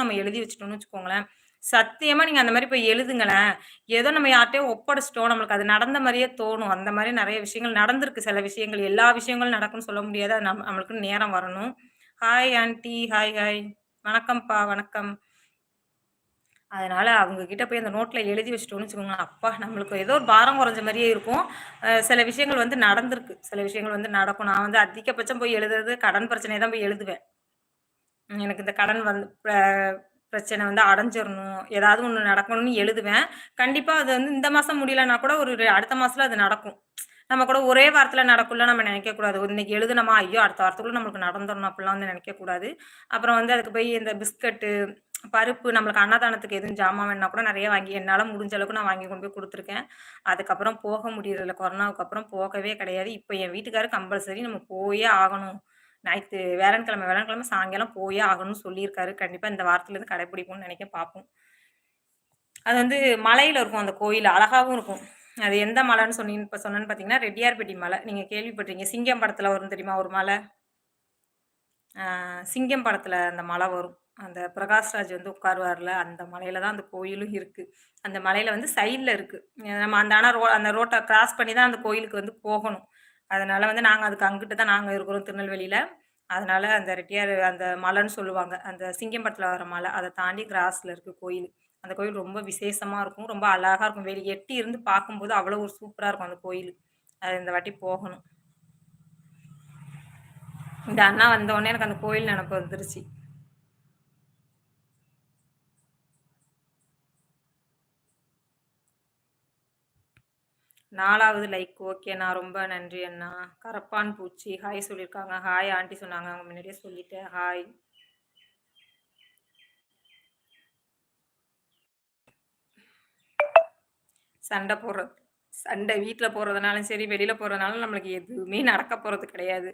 நடக்கும்னு நம்ம எழுதி வச்சுட்டோம்னு வச்சுக்கோங்களேன் சத்தியமா நீங்க அந்த மாதிரி போய் எழுதுங்களேன். ஏதோ நம்ம யார்கிட்டயோ ஒப்படைச்சிட்டோம் நம்மளுக்கு அது நடந்த மாதிரியே தோணும். அந்த மாதிரி நிறைய விஷயங்கள் நடந்திருக்கு சில விஷயங்கள். எல்லா விஷயங்களும் நடக்கும்னு சொல்ல முடியாது. அது நம்ம நம்மளுக்கு நேரம் வரணும். Hi aunty hi, hi. வணக்கம்ப்பா, வணக்கம். அதனால அவங்க கிட்ட போய் அந்த நோட்ல எழுதி வச்சிட்டோம்னு வச்சுக்கோங்களேன், அப்பா நம்மளுக்கு ஏதோ ஒரு பாரம் குறைஞ்ச மாதிரியே இருக்கும். சில விஷயங்கள் வந்து நடந்திருக்கு. சில விஷயங்கள் வந்து நடக்கும். நான் வந்து அதிகபட்சம் போய் எழுதுறது கடன் பிரச்சனையை தான் போய் எழுதுவேன். எனக்கு இந்த கடன் வந்து பிரச்சனை வந்து அடைஞ்சிடணும் ஏதாவது ஒன்று நடக்கணும்னு எழுதுவேன். கண்டிப்பாக அது வந்து இந்த மாதம் முடியலன்னா கூட ஒரு அடுத்த மாதத்தில் அது நடக்கும். நம்ம கூட ஒரே வாரத்தில் நடக்கும்ல நம்ம நினைக்கக்கூடாது. இன்னைக்கு எழுதுனமா ஐயோ! அடுத்த வாரத்துக்குள்ள நம்மளுக்கு நடந்துடணும் அப்படிலாம் வந்து நினைக்கக்கூடாது. அப்புறம் வந்து அதுக்கு போய் இந்த பிஸ்கட்டு, பருப்பு நம்மளுக்கு அன்னதானத்துக்கு எதுவும் ஜாமான் வேணா கூட நிறைய வாங்கி என்னால் முடிஞ்ச அளவுக்கு நான் வாங்கி கொண்டு போய் கொடுத்துருக்கேன் அதுக்கப்புறம் போக முடியறதில்ல. கொரோனாவுக்கு அப்புறம் போகவே கிடையாது. இப்போ என் வீட்டுக்காரர் கம்பல்சரி நம்ம போயே ஆகணும். ஞாயிற்று வியாழக்கிழமை வேளாண்கிழமை சாயங்காலம் போயே ஆகணும்னு சொல்லியிருக்காரு. கண்டிப்பா இந்த வாரத்துலருந்து கடைபிடிப்போம்னு நினைக்க பார்ப்போம். அது வந்து மலையில இருக்கும் அந்த கோயில். அழகாகவும் இருக்கும். அது எந்த மலைன்னு சொன்னி இப்ப சொன்னேன்னு பார்த்தீங்கன்னா, ரெட்டியார்பட்டி மலை. நீங்க கேள்விப்பட்டிருக்கீங்க சிங்கம் படத்துல வரும் தெரியுமா ஒரு மலை? சிங்கம் படத்துல அந்த மலை வரும். அந்த பிரகாஷ்ராஜ் வந்து உட்காருவார்ல, அந்த மலையில தான் அந்த கோயிலும் இருக்கு. அந்த மலையில வந்து சைட்ல இருக்கு. நம்ம அந்த ஆனா ரோ அந்த ரோட்டை கிராஸ் பண்ணி தான் அந்த கோயிலுக்கு வந்து போகணும். அதனால் வந்து நாங்கள் அதுக்கு அங்கிட்டு தான் நாங்கள் இருக்கிறோம் திருநெல்வேலியில் அதனால் அந்த ரெட்டியார் அந்த மலைன்னு சொல்லுவாங்க. அந்த சிங்கம் வர மலை. அதை தாண்டி கிராஸில் இருக்குது கோயில். அந்த கோயில் ரொம்ப விசேஷமாக இருக்கும். ரொம்ப அழகாக இருக்கும். வெளி எட்டி இருந்து பார்க்கும்போது அவ்வளோ ஒரு சூப்பராக இருக்கும் அந்த கோயில் அது இந்த வாட்டி போகணும். இந்த அண்ணா வந்தோடனே எனக்கு அந்த கோயில் நினப்பு வந்துருச்சு. நாலாவது லைக் ஓகேண்ணா. ரொம்ப நன்றி அண்ணா. கரப்பான் பூச்சி ஹாய் சொல்லியிருக்காங்க. ஹாய் ஆண்டி சொன்னாங்க. அவங்க முன்னாடியே சொல்லிட்டேன். ஹாய். சண்டை போடுறது. சண்டை வீட்டில் போகிறதுனாலும் சரி, வெளியில் போகிறதுனாலும் நம்மளுக்கு எதுவுமே நடக்க போகிறது கிடையாது.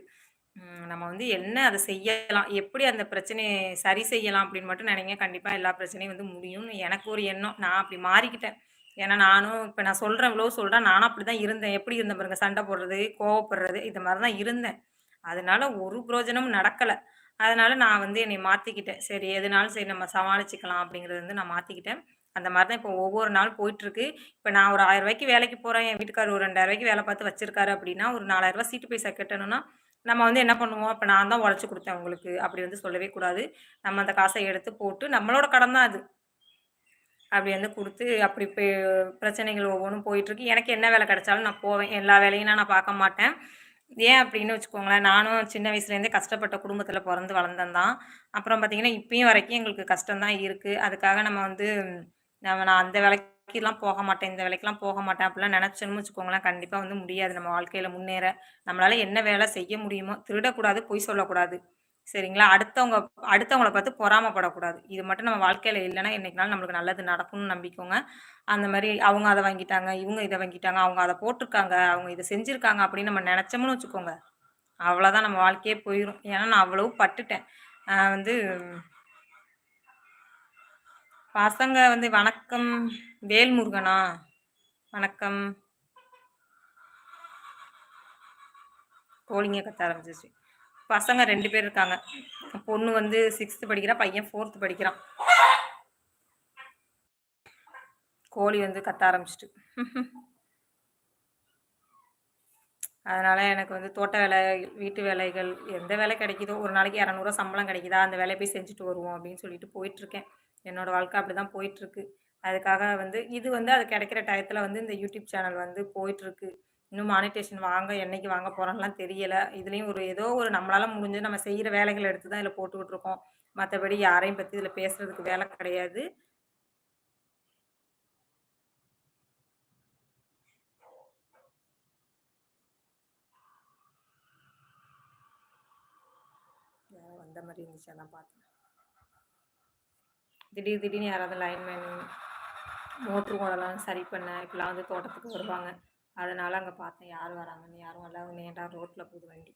நம்ம வந்து என்ன அதை செய்யலாம்? எப்படி அந்த பிரச்சனையை சரி செய்யலாம் அப்படின்னு மட்டும் நினைங்க கண்டிப்பாக எல்லா பிரச்சனையும் வந்து முடியும்னு எனக்கு ஒரு எண்ணம். நான் அப்படி மாறிக்கிட்டேன். ஏன்னா நானும் இப்போ நான் சொல்கிறேன் இவ்வளோ சொல்கிறேன் நானும் அப்படி தான் இருந்தேன். எப்படி இருந்தேன் பாருங்க. சண்டை போடுறது, கோவப்படுறது இந்த மாதிரி தான் இருந்தேன். அதனால ஒரு பிரயோஜனமும் நடக்கலை அதனால நான் வந்து என்னை மாற்றிக்கிட்டேன் சரி எதுனாலும் சரி நம்ம சமாளிச்சுக்கலாம் அப்படிங்கிறது வந்து நான் மாற்றிக்கிட்டேன் அந்த மாதிரி தான் இப்போ ஒவ்வொரு நாள் போயிட்டுருக்கு. இப்போ நான் ஒரு ரூ. 1000 வேலைக்கு போகிறேன் என் வீட்டுக்காரர் ஒரு ரூ. 2000 வேலை பார்த்து வச்சிருக்காரு அப்படின்னா, ஒரு நாலாயிரம் 4000 சீட்டு பைசா கட்டணும்னா, நம்ம வந்து என்ன பண்ணுவோம்? அப்போ நான் தான் உழைச்சி கொடுத்தேன் உங்களுக்கு. அப்படி வந்து சொல்லவே கூடாது. நம்ம அந்த காசை எடுத்து போட்டு நம்மளோட கடன் தான் அது. அப்படி வந்து கொடுத்து அப்படி பெ பிரச்சனைகள் ஒவ்வொன்றும் போயிட்டுருக்கு. எனக்கு என்ன வேலை கிடைச்சாலும் நான் போவேன். எல்லா வேலையும் நான் பார்க்க மாட்டேன். ஏன் அப்படின்னு வச்சுக்கோங்களேன், நானும் சின்ன வயசுலேருந்தே கஷ்டப்பட்ட குடும்பத்தில் பிறந்து வளர்ந்தேன் தான். அப்புறம் பார்த்திங்கன்னா இப்பயும் வரைக்கும் எங்களுக்கு கஷ்டம் தான் அதுக்காக நம்ம வந்து நம்ம நான் அந்த வேலைக்கெலாம் போக மாட்டேன், இந்த வேலைக்கெலாம் போக மாட்டேன் அப்படிலாம் நினச்சோன்னு வச்சுக்கோங்களேன், கண்டிப்பாக வந்து முடியாது நம்ம வாழ்க்கையில் முன்னேற. நம்மளால் என்ன வேலை செய்ய முடியுமோ திருடக்கூடாது, பொய் சொல்லக்கூடாது. சரிங்களா? அடுத்தவங்க அடுத்தவங்கள பார்த்து பொறாமப்படக்கூடாது. இது மட்டும் நம்ம வாழ்க்கையில் இல்லைன்னா இன்னைக்கு என்னைக்குனாலும் நம்மளுக்கு நல்லது நடக்கும்னு நம்பிக்கோங்க. அந்த மாதிரி அவங்க அதை வாங்கிட்டாங்க, இவங்க இதை வாங்கிட்டாங்க, அவங்க அதை போட்டிருக்காங்க அவங்க இதை செஞ்சுருக்காங்க அப்படின்னு நம்ம நினச்சோம்னு வச்சுக்கோங்க, அவ்வளோதான் நம்ம வாழ்க்கையே போயிடும் ஏன்னா நான் அவ்வளவு பட்டுட்டேன். வந்து பசங்க வந்து வணக்கம் வேல்முருகனா? வணக்கம். கோழிங்க கத்த ஆரம்பிச்சிச்சு பசங்க ரெண்டு பேர் இருக்காங்க. பொண்ணு வந்து சிக்ஸ்த்து படிக்கிறா, பையன் ஃபோர்த்து படிக்கிறான். கோழி வந்து கத்த ஆரம்பிச்சிட்டு அதனால எனக்கு வந்து தோட்ட வேலை, வீட்டு வேலைகள் எந்த வேலை கிடைக்குதோ, ஒரு நாளைக்கு இரநூறுவா சம்பளம் கிடைக்குதா, அந்த வேலையை போய் செஞ்சுட்டு வருவோம் அப்படின்னு சொல்லிட்டு போயிட்டுருக்கேன். என்னோட வாழ்க்கை அப்படிதான் போயிட்டுருக்கு. அதுக்காக வந்து இது வந்து அது கிடைக்கிற டயத்துல வந்து இந்த யூடியூப் சேனல் வந்து போயிட்டுருக்கு. இன்னும் மானிட்டேஷன் வாங்க என்னைக்கு வாங்க போறோம்லாம் தெரியல. இதுலயும் ஒரு ஏதோ ஒரு நம்மளால முடிஞ்சு நம்ம செய்யற வேலைகளை எடுத்து தான் இதுல போட்டுக்கிட்டு இருக்கோம். மற்றபடி யாரையும் பத்தி இதுல பேசுறதுக்கு வேலை கிடையாது. வந்த மாதிரி இருந்துச்சு அதான் பார்த்தேன். திடீர் திடீர்னு யாராவது லைன் மேன் மோட்ரு ஓடலாம் சரி பண்ண இப்படிலாம் வந்து தோட்டத்துக்கு வருவாங்க. அதனால் அங்கே பார்த்தேன் யார் வராங்கன்னு. யாரும் வரல. நீட்டான் ரோட்டில் போகுது வண்டி.